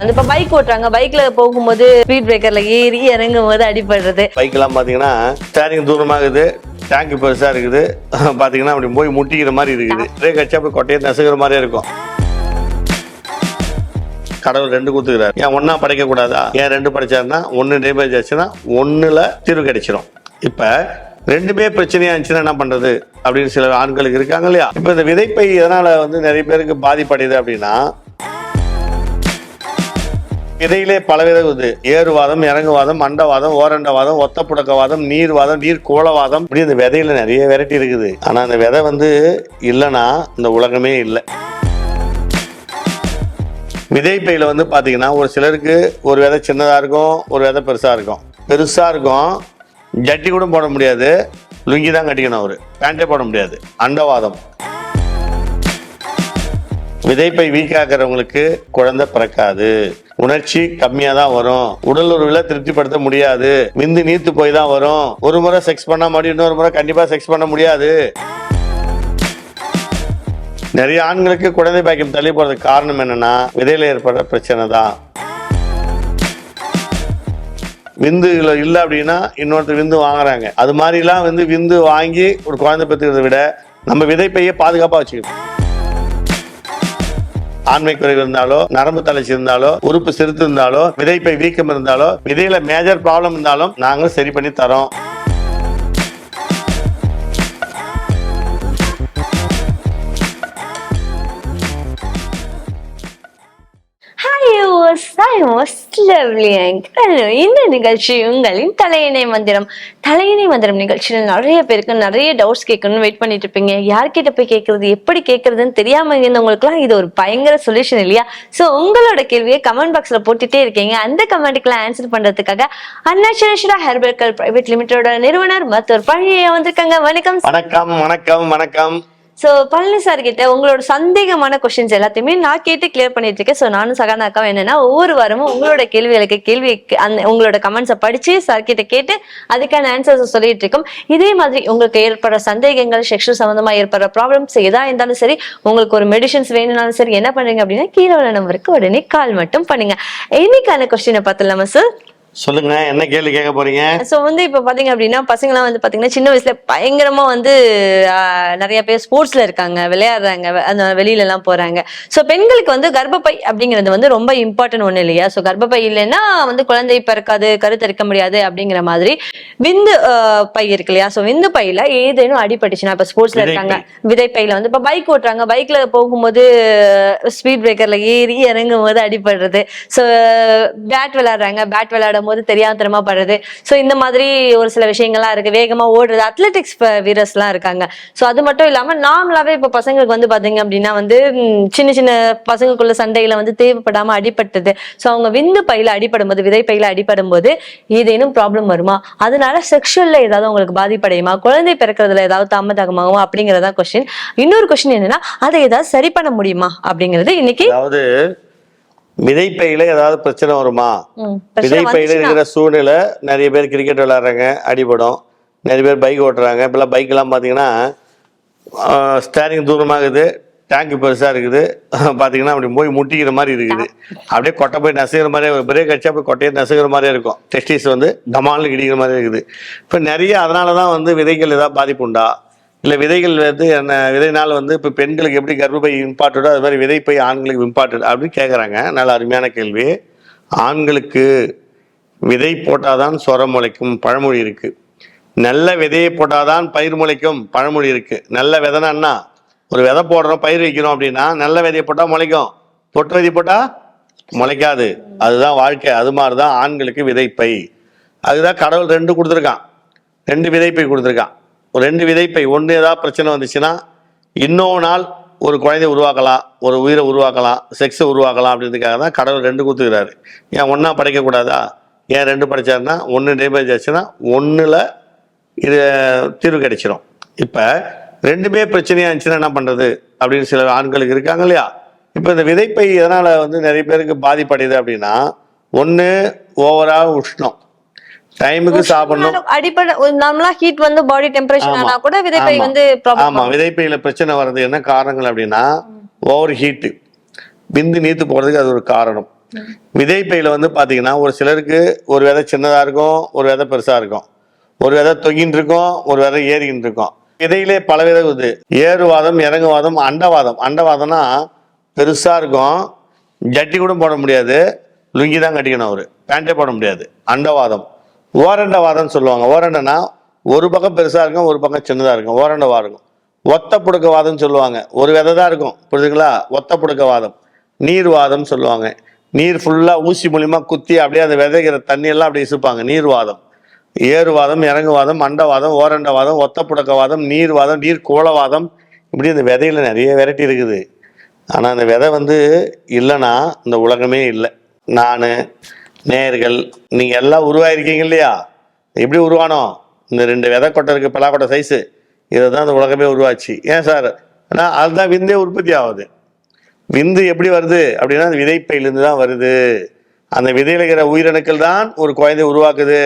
வந்து இப்ப பைக் ஓட்டுறாங்க. பைக்ல போகும்போது ஸ்பீட் பிரேக்கர்ல ஏறி இறங்கும் போது அடிபடுறது பைக்கெல்லாம் பார்த்தீங்கன்னா ஸ்டேரிங் தூரமாகுது. டேங்க் பெருசாக இருக்குது. பார்த்தீங்கன்னா அப்படி போய் முட்டிக்கிற மாதிரி இருக்குது. பிரேக் அடிச்சா போய் கொட்டையை நசுக்கிற மாதிரியே இருக்கும். கடவுள் ரெண்டு கொடுத்துக்கிறாரு. ஏன் ஒன்றா படைக்கக்கூடாதா ஏன் ரெண்டு படைச்சாருன்னா ஒன்று டேமேஜ் ஆச்சுன்னா ஒன்னுல தீர்வு கிடைச்சிரும். இப்போ ரெண்டுமே பிரச்சனையா இருந்துச்சுன்னா என்ன பண்றது? அப்படின்னு சில ஆண்களுக்கு இருக்காங்க இல்லையா? இப்போ இந்த விதைப்பை எதனால வந்து நிறைய பேருக்கு பாதிப்படையுது அப்படின்னா விதையிலே பல இது ஏறுவாதம் இறங்குவாதம் அண்டவாதம் ஓரண்டவாதம் ஒத்த புடக்கவாதம் நீர்வாதம் நீர் கோளவாதம் இப்படி இந்த விதையில நிறைய வெரைட்டி இருக்குது. ஆனா அந்த விதை வந்து இல்லைன்னா இந்த உலகமே இல்லை. விதைப்பையில வந்து பாத்தீங்கன்னா ஒரு சிலருக்கு ஒரு விதை சின்னதா இருக்கும் ஒரு விதை பெருசா இருக்கும். பெருசா இருக்கும் ஜட்டி கூட போட முடியாது. லுங்கி தான் கட்டிக்கணும் அவரு. பேண்டே போட முடியாது. அண்டவாதம். விதைப்பை வீக்காக்குறவங்களுக்கு குழந்தை பிறக்காது. உணர்ச்சி கம்மியா தான் வரும். உடல் உறவுல திருப்திப்படுத்த முடியாது. விந்து நீத்து போய் தான் வரும். ஒரு முறை செக்ஸ் பண்ணா மறுபடியும் இன்னொரு முறை கண்டிப்பா செக்ஸ் பண்ண முடியாது. நிறைய ஆண்களுக்கு குழந்தை பாக்கியம் தள்ளி போறதுக்கு காரணம் என்னன்னா விதையில ஏற்படுற பிரச்சனை தான். விந்து இல்லை அப்படின்னா இன்னொருத்தர் விந்து வாங்குறாங்க. அது மாதிரிலாம் வந்து விந்து வாங்கி ஒரு குழந்தை பெற்றுக்கிறத விட நம்ம விதைப்பையை பாதுகாப்பாக வச்சுக்கணும். ஆண்மை குறைவு இருந்தாலோ நரம்பு தளர்ச்சி இருந்தாலோ உறுப்பு சிறுத்து இருந்தாலோ விதைப்பை வீக்கம் இருந்தாலோ விதையில மேஜர் ப்ராப்ளம் இருந்தாலும் நாங்கள் சரி பண்ணி தரோம். ஹாய் மோஸ்ட் இந்த நிகழ்ச்சி உங்களின் தலையினை மந்திரம். தலையினை மந்திரம் நிகழ்ச்சியில் நிறைய பேருக்கு நிறைய டவுட்ஸ் கேட்கணும்னு வெயிட் பண்ணிட்டு இருப்பீங்க. யார்கிட்ட போய் கேட்கறது எப்படி கேட்கறதுன்னு தெரியாம இருந்தவங்களுக்குலாம் இது ஒரு பயங்கர சொல்யூஷன் இல்லையா? ஸோ உங்களோட கேள்வியை கமெண்ட் பாக்ஸ்ல போட்டுட்டே இருக்கீங்க. அந்த கமெண்ட்டுக்குலாம் ஆன்சர் பண்றதுக்காக அன்னச்சரேஸ்வரா ஹெர்பல் பிரைவேட் லிமிடெடோட நிறுவனர் மருத்துவர் பழைய வந்திருக்காங்க. வணக்கம் வணக்கம் வணக்கம் வணக்கம். ஸோ பழனி சார் கிட்ட உங்களோட சந்தேகமான கொஸ்டின்ஸ் எல்லாத்தையுமே நான் கேட்டு கிளியர் பண்ணிட்டு இருக்கேன். ஸோ நானும் சகானா அக்காவும் என்னன்னா ஒவ்வொரு வாரமும் உங்களோட கேள்விகளுக்கு கேள்வி அந்த உங்களோட கமெண்ட்ஸை படிச்சு சார் கிட்ட கேட்டு அதுக்கான ஆன்சர்ஸ் சொல்லிட்டு இருக்கோம். இதே மாதிரி உங்களுக்கு ஏற்படுற சந்தேகங்கள் செக்ஷுவல் சம்பந்தமா ஏற்படுற ப்ராப்ளம்ஸ் எதா இருந்தாலும் சரி உங்களுக்கு ஒரு மெடிசன்ஸ் வேணும்னாலும் சரி என்ன பண்றீங்க அப்படின்னா கீழே உள்ள நம்பருக்கு உடனே கால் மட்டும் பண்ணுங்க. இன்னைக்கான கொஸ்டினை பார்த்துலாமா சார் சொல்லுங்க என்ன கேள்வி கேட்க போறீங்க? ஸோ வந்து இப்போ பார்த்தீங்க அப்படின்னா பசங்களாம் வந்து பார்த்தீங்கன்னா சின்ன வயசுல பயங்கரமா வந்து நிறைய பேர் ஸ்போர்ட்ஸ்ல இருக்காங்க விளையாடுறாங்க அந்த வெளியில எல்லாம் போறாங்க. ஸோ பெண்களுக்கு வந்து கர்ப்பப்பை அப்படிங்கிறது வந்து ரொம்ப இம்பார்ட்டன்ட் ஒன்று இல்லையா? ஸோ கர்ப்பப்பை இல்லைன்னா வந்து குழந்தை பிறக்காது கருத்தரிக்க முடியாது அப்படிங்கிற மாதிரி விந்து பை இருக்கு இல்லையா? ஸோ விந்து பையில ஏதேனும் அடிபட்டுச்சுன்னா இப்போ ஸ்போர்ட்ஸ்ல இருக்காங்க விதைப்பையில வந்து இப்போ பைக் ஓட்டுறாங்க பைக்ல போகும்போது ஸ்பீட் பிரேக்கர்ல ஏறி இறங்கும் போது அடிபடுறது. ஸோ பேட் விளையாடுறாங்க பேட் விளையாடும் போது தெரியாதனமா படுறது. ஸோ இந்த மாதிரி ஒரு சில விஷயங்கள்லாம் இருக்கு. வேகமா ஓடுறது. அத்லெட்டிக்ஸ் வீரர்ஸ்லாம் இருக்காங்க. ஸோ அது மட்டும் இல்லாம நார்மலாவே இப்போ பசங்களுக்கு வந்து பாத்தீங்க அப்படின்னா வந்து சின்ன சின்ன பசங்களுக்குள்ள சண்டையில வந்து தேவைப்படாம அடிபட்டது. ஸோ அவங்க விந்து பையில அடிபடும் போது விதை பையில அடிபடும் போது ஏதேனும் ப்ராப்ளம் வருமா? அதனால செக்ஷுவல்ல ஏதாவது உங்களுக்கு பாதிப்படையுமா? குழந்தை பிறக்கிறதுல ஏதாவது தாமதமாகுமா? அப்படிங்கறதா கொஸ்டின் இன்னொரு கொஸ்டின் என்னன்னா அதை ஏதாவது சரி பண்ண முடியுமா? அப்படிங்கிறது இன்னைக்கு அதாவது விதைப்பையில ஏதாவது பிரச்சனை வருமா? விதைப்பையில இருக்கிற சூழ்நிலை நிறைய பேர் கிரிக்கெட் விளையாடுறாங்க அடிபடும் நிறைய பேர் பைக் ஓட்டுறாங்க. இப்பெல்லாம் பைக்கெல்லாம் பார்த்தீங்கன்னா ஸ்டேரிங் தூரமாகுது டேங்க் பெருசாக இருக்குது. பார்த்தீங்கன்னா அப்படி போய் முட்டிக்கிற மாதிரி இருக்குது. அப்படியே கொட்டை போய் நசுகிற மாதிரியே ஒரு பிரேக் அடிச்சா போய் கொட்டையை நசுகிற மாதிரியே இருக்கும். டெஸ்டிஸ் வந்து டமால்னு இடிக்கிற மாதிரி இருக்குது. இப்போ நிறைய அதனால தான் வந்து விதைகள் ஏதாவது பாதிப்பு உண்டா? இல்லை விதைகள் வந்து என்ன விதைனால் வந்து இப்போ பெண்களுக்கு எப்படி கர்ப்பப்பை இம்பார்ட்டடோ அது மாதிரி விதைப்பை ஆண்களுக்கு இம்பார்ட்டட் அப்படின்னு கேட்குறாங்க நல்ல அருமையான கேள்வி. ஆண்களுக்கு விதை போட்டாதான் சொரம் முளைக்கும் பழமொழி இருக்குது நல்ல விதையை போட்டாதான் பயிர் முளைக்கும் பழமொழி இருக்குது நல்ல விதைனா ஒரு விதை போடுறோம் பயிர் வைக்கிறோம் அப்படின்னா நல்ல விதையை போட்டால் முளைக்கும். பொட்டு விதை போட்டால் முளைக்காது. அதுதான் வாழ்க்கை. அது மாதிரி தான் ஆண்களுக்கு விதைப்பை. அதுதான் கடவுள் ரெண்டு கொடுத்துருக்கான். ரெண்டு விதைப்பை கொடுத்துருக்கான். ரெண்டு விதைப்பை ஒன்று ஏதாவது பிரச்சனை வந்துச்சுன்னா இன்னொரு நாள் ஒரு குழந்தைய உருவாக்கலாம் ஒரு உயிரை உருவாக்கலாம் செக்ஸை உருவாக்கலாம் அப்படின்றதுக்காக தான் கடவுள் ரெண்டு கொடுத்துக்கிறாரு. ஏன் ஒன்றா படைக்கக்கூடாதா ஏன் ரெண்டு படைச்சாருன்னா ஒன்று டேமேஜ் ஆச்சுன்னா ஒன்றில் இது தீர்வு கிடைச்சிரும். இப்போ ரெண்டுமே பிரச்சனையாக இருந்துச்சுன்னா என்ன பண்ணுறது அப்படின்னு சில ஆண்களுக்கு இருக்காங்க இல்லையா? இப்போ இந்த விதைப்பை எதனால் வந்து நிறைய பேருக்கு பாதிப்படையுது அப்படின்னா ஒன்று ஓவராக உஷ்ணம். டைமுக்கு சாப்பிடணும். அடிப்படை நார்மலா ஹீட் வந்து பாடி டெம்பரேச்சர். ஆனா கூட விதைப்பை. வந்து ஆமா. விதைப்பையில பிரச்சனை வர்றது என்ன காரணங்கள் அப்படின்னா ஓவர் ஹீட்டு விந்து நீத்து போறதுக்கு அது ஒரு காரணம். விதைப்பையில் வந்து பார்த்தீங்கன்னா ஒரு சிலருக்கு ஒரு விதை சின்னதாக இருக்கும் ஒரு விதை பெருசாக இருக்கும். ஒரு விதை தொங்கின்னு இருக்கும் ஒரு விதை ஏறிக்கிட்டு இருக்கும். விதையிலே பல விதை இது ஏறுவாதம் இறங்குவாதம் அண்டவாதம். அண்டவாதம்னா பெருசாக இருக்கும். ஜட்டி கூட போட முடியாது. லுங்கி தான் கட்டிக்கணும் அவர். பேண்ட்டே போட முடியாது. அண்டவாதம். ஓரண்டவாதம்னு சொல்லுவாங்க. ஓரண்டனா ஒரு பக்கம் பெருசாக இருக்கும் ஒரு பக்கம் சின்னதாக இருக்கும். ஓரண்டவா இருக்கும். ஒத்த புடுக்கவாதம்னு சொல்லுவாங்க. ஒரு விதை தான் இருக்கும். புரியுதுங்களா ஒத்த புடுக்கவாதம் நீர்வாதம்னு சொல்லுவாங்க. நீர் ஃபுல்லாக ஊசி மூலிமா குத்தி அப்படியே அந்த விதைக்கிற தண்ணியெல்லாம் அப்படியே இசுப்பாங்க. நீர்வாதம் ஏறுவாதம் இறங்குவாதம் அண்டவாதம் ஓரண்டவாதம் ஒத்த புடக்கவாதம் நீர்வாதம் நீர் கோளவாதம் இப்படி இந்த விதையில் நிறைய வெரைட்டி இருக்குது. ஆனால் அந்த விதை வந்து இல்லைன்னா இந்த உலகமே இல்லை. நான் நேர்கள் நீங்கள் எல்லாம் உருவாயிருக்கீங்க இல்லையா? எப்படி உருவானோம்? இந்த ரெண்டு விதை கொட்டை இருக்குது பலாக்கொட்டை சைஸு இதை தான் இந்த உலகமே உருவாச்சு. ஏன் சார்? ஏன்னா அதுதான் விந்தே உற்பத்தி ஆகுது. விந்து எப்படி வருது? அப்படின்னா அந்த விதைப்பையிலிருந்து தான் வருது. அந்த விதையில இருக்கிற உயிரணுக்கள் தான் ஒரு குழந்தை உருவாக்குது.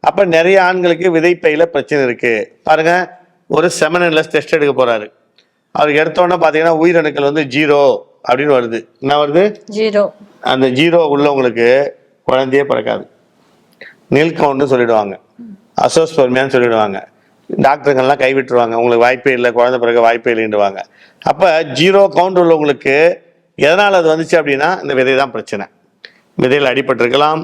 அப்ப நிறைய ஆண்களுக்கு விதைப்பையில பிரச்சனை இருக்கு. பாருங்க ஒரு செமனல்ல டெஸ்ட் எடுக்க போறாரு. அவருக்கு எடுத்தோன்னே பார்த்தீங்கன்னா உயிரணுக்கள் வந்து ஜீரோ அப்படின்னு வருது. என்ன வருது? ஜீரோ அந்த ஜீரோ உள்ளவங்களுக்கு குழந்தையே பிறக்காது. நில் கவுண்ட்னு சொல்லிடுவாங்க. அசோஸ்பர்மியான்னு சொல்லிடுவாங்க. டாக்டருங்கெல்லாம் கைவிட்டுருவாங்க. உங்களுக்கு வாய்ப்பே இல்லை குழந்தை பிறகு வாய்ப்பே இல்லைன்னுவாங்க. அப்போ ஜீரோ கவுண்ட் உள்ளவங்களுக்கு எதனால் அது வந்துச்சு அப்படின்னா இந்த விதை தான் பிரச்சனை. விதையில் அடிபட்டிருக்கலாம்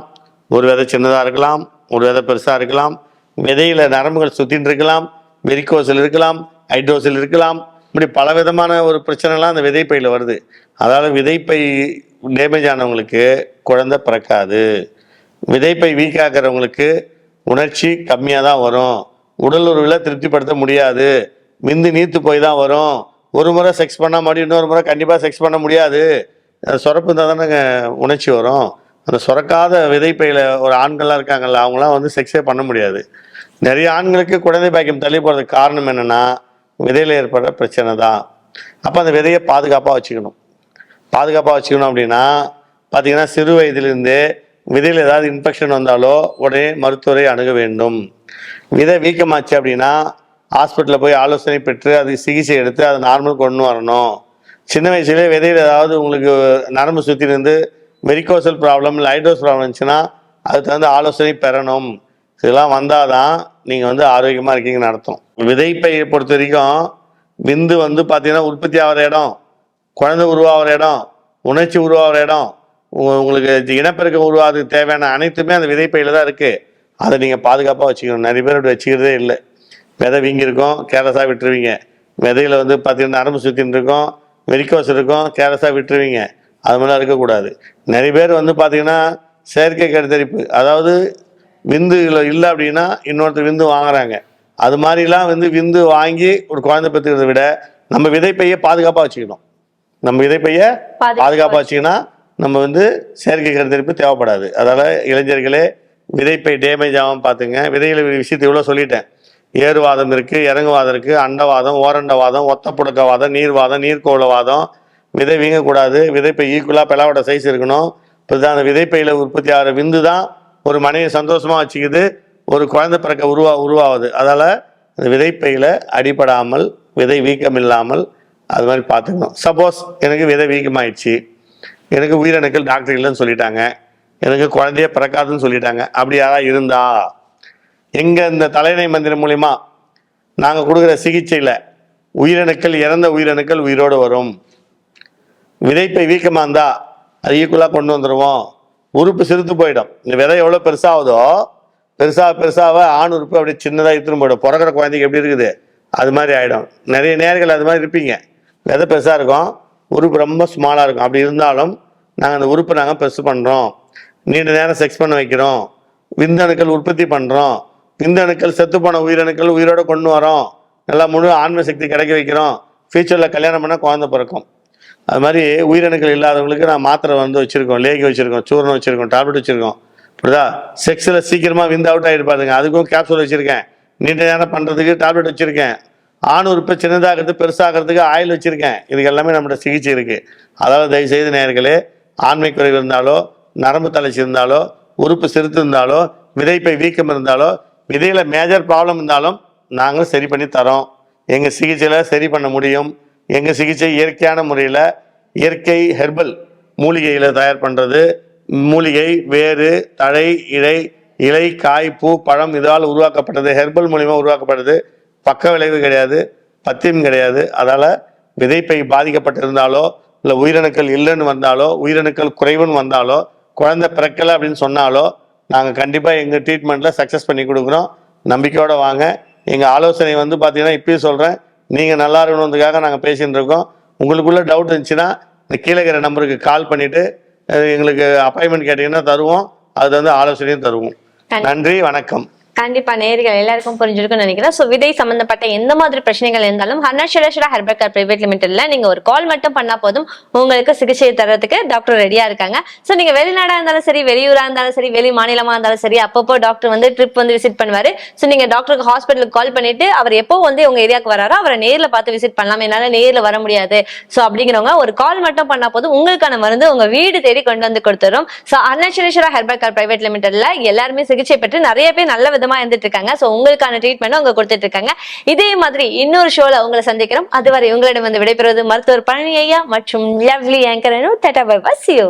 ஒரு விதை சின்னதாக இருக்கலாம் ஒரு விதை பெருசாக இருக்கலாம் விதையில் நரம்புகள் சுற்றின்னு இருக்கலாம் வெரிகோசல் இருக்கலாம் ஹைட்ரோசில் இருக்கலாம் இப்படி பல விதமான ஒரு பிரச்சனைலாம் அந்த விதைப்பையில் வருது. அதாவது விதைப்பை டேமேஜ் ஆனவங்களுக்கு குழந்தை பிறக்காது. விதைப்பை வீக் ஆக்கிறவங்களுக்கு உணர்ச்சி கம்மியாக தான் வரும். உடல் உறவில் திருப்திப்படுத்த முடியாது. மிந்து நீத்து போய் தான் வரும். ஒரு முறை செக்ஸ் பண்ணால் மறுபடியும் இன்னொரு முறை கண்டிப்பாக செக்ஸ் பண்ண முடியாது. சுரப்பு இருந்தால் தானே உணர்ச்சி வரும். அந்த சுரக்காத விதைப்பையில் ஒரு ஆண்கள்லாம் இருக்காங்கல்ல அவங்களாம் வந்து செக்ஸே பண்ண முடியாது. நிறைய ஆண்களுக்கு குழந்தை பாக்கியம் தள்ளி போகிறதுக்கு காரணம் என்னென்னா விதையில் ஏற்படுற பிரச்சனை தான். அப்போ அந்த விதையை பாதுகாப்பாக வச்சுக்கணும். பாதுகாப்பாக வச்சுக்கணும் அப்படின்னா பார்த்தீங்கன்னா சிறு வயதிலிருந்தே விதையில் ஏதாவது இன்ஃபெக்ஷன் வந்தாலோ உடனே மருத்துவரை அணுக வேண்டும். விதை வீக்கமாச்சு அப்படின்னா ஹாஸ்பிட்டலில் போய் ஆலோசனை பெற்று அது சிகிச்சை எடுத்து அதை நார்மல் கொண்டு வரணும். சின்ன வயசுலேயே விதையில் ஏதாவது உங்களுக்கு நரம்பு சுற்றி இருந்து வெரிகோசல் ப்ராப்ளம் லைடோஸ் ப்ராப்ளம் இருந்துச்சுன்னா அதுக்கு தகுந்த ஆலோசனை பெறணும். இதெல்லாம் வந்தால் தான் நீங்கள் வந்து ஆரோக்கியமாக இருக்கீங்கன்னு அர்த்தம். விதைப்பையை பொறுத்த வரைக்கும் விந்து வந்து பார்த்தீங்கன்னா உற்பத்தி ஆகிற இடம் குழந்தை உருவாகிற இடம் உணர்ச்சி உருவாகிற இடம் உங்களுக்கு இனப்பெருக்கம் உருவாகிறதுக்கு தேவையான அனைத்துமே அந்த விதைப்பையில் தான் இருக்குது அதை நீங்கள் பாதுகாப்பாக வச்சுக்கணும். நிறைய பேர் அப்படி வச்சுக்கிறதே இல்லை. விதை வீங்கியிருக்கோம் கேரஸாக விட்டுருவீங்க. விதையில் வந்து பார்த்தீங்கன்னா நரம்பு சுற்றின்னு இருக்கும் வெரிக்கோஸ் இருக்கும் கேரஸாக விட்டுருவீங்க. அது மாதிரிலாம் இருக்கக்கூடாது. நிறைய பேர் வந்து பார்த்தீங்கன்னா செயற்கை கருத்தரிப்பு அதாவது விந்து இல்லை அப்படின்னா இன்னொருத்தர் விந்து வாங்குறாங்க. அது மாதிரிலாம் வந்து விந்து வாங்கி ஒரு குழந்தை பெற்றுக்கிறத விட நம்ம விதைப்பையை பாதுகாப்பாக வச்சுக்கணும். நம்ம விதைப்பையை பாதுகாப்பா பாதுகாப்பாக வச்சுக்கினா நம்ம வந்து செயற்கை கருத்தரிப்பு தேவைப்படாது. அதனால் இளைஞர்களே விதைப்பை டேமேஜ் ஆகாமல் பார்த்துங்க. விதைகளை விஷயத்தை இவ்வளோ சொல்லிட்டேன். ஏறுவாதம் இருக்குது இறங்குவாதம் இருக்குது அண்டவாதம் ஓரண்டவாதம் ஒத்த புடக்கவாதம் நீர்வாதம் நீர்க்கோளவாதம். விதை வீங்கக்கூடாது. விதைப்பை ஈக்குவலாக பிளாவோட சைஸ் இருக்கணும். இப்போ தான் அந்த விதைப்பையில் உற்பத்தி ஆகிற விந்து தான் ஒரு மனைவி சந்தோஷமாக வச்சுக்குது ஒரு குழந்தை பிறக்க உருவா உருவாகுது அதால் அந்த விதைப்பையில் அடிபடாமல் விதை வீக்கம் இல்லாமல் அது மாதிரி பார்த்துக்கணும். சப்போஸ் எனக்கு விதை வீக்கமாயிடுச்சு. எனக்கு உயிரணுக்கள் டாக்டர் இல்லைன்னு சொல்லிட்டாங்க. எனக்கு குழந்தைய பிறக்காதுன்னு சொல்லிட்டாங்க. அப்படி யாராவது இருந்தா? எங்கே இந்த தலைநை மந்திரம் மூலிமா நாங்கள் கொடுக்குற சிகிச்சையில் உயிரணுக்கள் இறந்த உயிரணுக்கள் உயிரோடு வரும். விதைப்பை வீக்கமாக இருந்தால் அது ஈக்குவலாக கொண்டு வந்துடுவோம் உறுப்பு சிறுத்து போயிடும். இந்த விதை எவ்வளோ பெருசாகுதோ பெருசாக பெருசாக ஆண் உறுப்பு அப்படியே சின்னதாக எடுத்துன்னு போயிடும். பிறக்கிற குழந்தைக்கு எப்படி இருக்குது? அது மாதிரி ஆகிடும் நிறைய நேர்கள் அது மாதிரி இருப்பீங்க. விதை பெருசாக இருக்கும் உறுப்பு ரொம்ப ஸ்மாலாக இருக்கும். அப்படி இருந்தாலும் நாங்கள் அந்த உறுப்பை நாங்கள் பெருசு பண்ணுறோம் நீண்ட நேரம் செக்ஸ் பண்ண வைக்கிறோம். விந்தணுக்கள் உற்பத்தி பண்ணுறோம் விந்தணுக்கள் செத்து போன உயிரணுக்கள் உயிரோடு கொண்டு வரோம். நல்லா முழு ஆன்ம சக்தி கிடைக்க வைக்கிறோம். ஃபியூச்சரில் கல்யாணம் பண்ணால் குழந்தை பிறக்கும். அது மாதிரி உயிரணுக்கள் இல்லாதவங்களுக்கு நான் மாத்திரை வந்து வச்சுருக்கோம் லேகி வச்சுருக்கோம் சூர்ணம் வச்சுருக்கோம் டேப்லெட் வச்சுருக்கோம். புரியுதா? செக்ஸில் சீக்கிரமாக விந்து அவுட் ஆகிருப்பாருங்க அதுக்கும் கேப்சூல் வச்சுருக்கேன். நீண்ட நேரம் பண்ணுறதுக்கு டேப்லெட் வச்சுருக்கேன். ஆண் உறுப்பை சின்னதாகிறது பெருசாகிறதுக்கு ஆயில் வச்சுருக்கேன். இதுக்கு எல்லாமே நம்மளோட சிகிச்சை இருக்குது அதாவது தயவுசெய்து நேர்களே ஆண்மை குறைவு இருந்தாலோ நரம்பு தளர்ச்சி இருந்தாலோ உறுப்பு சிறுத்து இருந்தாலோ விதைப்பை வீக்கம் இருந்தாலோ விதையில் மேஜர் ப்ராப்ளம் இருந்தாலும் நாங்கள் சரி பண்ணி தரோம். எங்கள் சிகிச்சையில் சரி பண்ண முடியும். எங்கள் சிகிச்சை இயற்கையான முறையில் இயற்கை ஹெர்பல் மூலிகையில் தயார் பண்ணுறது மூலிகை வேறு தழை இழை இலை காய் பூ பழம் இதால் உருவாக்கப்பட்டது. ஹெர்பல் மூலிமா உருவாக்கப்பட்டது பக்க விளைவு கிடையாது பத்தியம் கிடையாது. அதால் விதைப்பை பாதிக்கப்பட்டிருந்தாலோ இல்லை உயிரணுக்கள் இல்லைன்னு வந்தாலோ உயிரணுக்கள் குறைவுன்னு வந்தாலோ குழந்தை பிறக்கலை அப்படின்னு சொன்னாலோ நாங்கள் கண்டிப்பாக எங்கள் ட்ரீட்மெண்ட்டில் சக்ஸஸ் பண்ணி கொடுக்குறோம். நம்பிக்கையோடு வாங்க. எங்கள் ஆலோசனை வந்து பார்த்தீங்கன்னா இப்பயும் சொல்கிறேன் நீங்கள் நல்லா இருக்கணுன்றதுக்காக நாங்கள் பேசிகிட்டு இருக்கோம். உங்களுக்குள்ள டவுட் இருந்துச்சுன்னா இந்த கீழே இருக்கிற நம்பருக்கு கால் பண்ணிவிட்டு எங்களுக்கு அப்பாயின்மெண்ட் கேட்டிங்கன்னா தருவோம். அது வந்து ஆலோசனையும் தருவோம். நன்றி வணக்கம். கண்டிப்பா நேர்கள் எல்லாருக்கும் புரிஞ்சிருக்கும் நினைக்கிறேன். ஸோ விதை சம்பந்தப்பட்ட எந்த மாதிரி பிரச்சனைகள் இருந்தாலும் ஹர்னஷலேஸ்வரா ஹெர்பல் கேர் பிரைவேட் லிமிடெட்ல நீங்க ஒரு கால் மட்டும் பண்ணா போதும். உங்களுக்கு சிகிச்சை தரத்துக்கு டாக்டர் ரெடியா இருக்காங்க. சோ நீங்க வெளிநாடா இருந்தாலும் சரி வெளியூரா இருந்தாலும் சரி வெளி மாநிலமா இருந்தாலும் சரி அப்பப்போ டாக்டர் வந்து ட்ரிப் வந்து விசிட் பண்ணுவாரு. சோ நீங்க டாக்டருக்கு ஹாஸ்பிட்டலுக்கு கால் பண்ணிட்டு அவர் எப்போ வந்து உங்க ஏரியாக்கு வராரோ அவரை நேர்ல பார்த்து விசிட் பண்ணலாம். என்னால நேர்ல வர முடியாது. சோ அப்படிங்கிறவங்க ஒரு கால் மட்டும் பண்ணா போதும். உங்களுக்கான மருந்து உங்க வீடு தேடி கொண்டு வந்து கொடுத்துரும். So Arunachaleswara herbal care private லிமிடெட்ல எல்லாருமே சிகிச்சை பெற்று நிறைய பேர் நல்ல விதம் இருந்துட்டு இருக்காங்க சோ உங்களுக்கான ட்ரீட்மெண்ட் அவங்க கொடுத்துட்டு இருக்காங்க இதே மாதிரி இன்னொரு ஷோல உங்களை சந்திக்கிறோம். அதுவரை உங்களிடம் வந்து விடைபெறுவது மருத்துவர் பழனி ஐயா மற்றும் லவ்லி ஆங்கர் டாடா பை பஸ் யூ